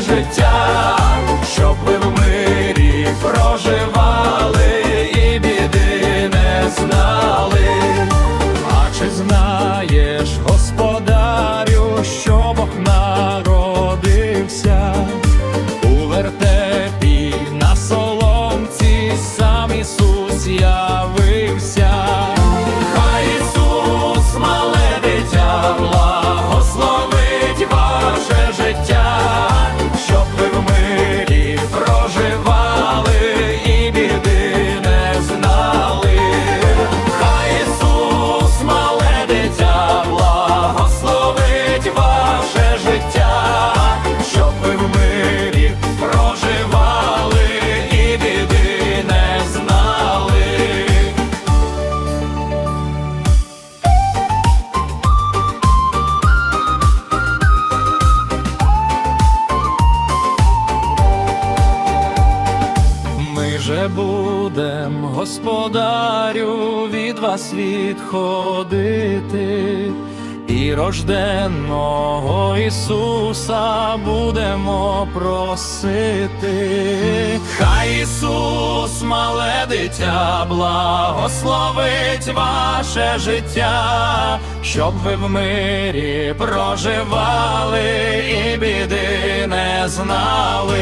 Життя, же будем, господарю, від вас відходити, і рожденного Ісуса будемо просити. Хай Ісус, мале дитя, благословить ваше життя, щоб ви в мирі проживали і біди не знали.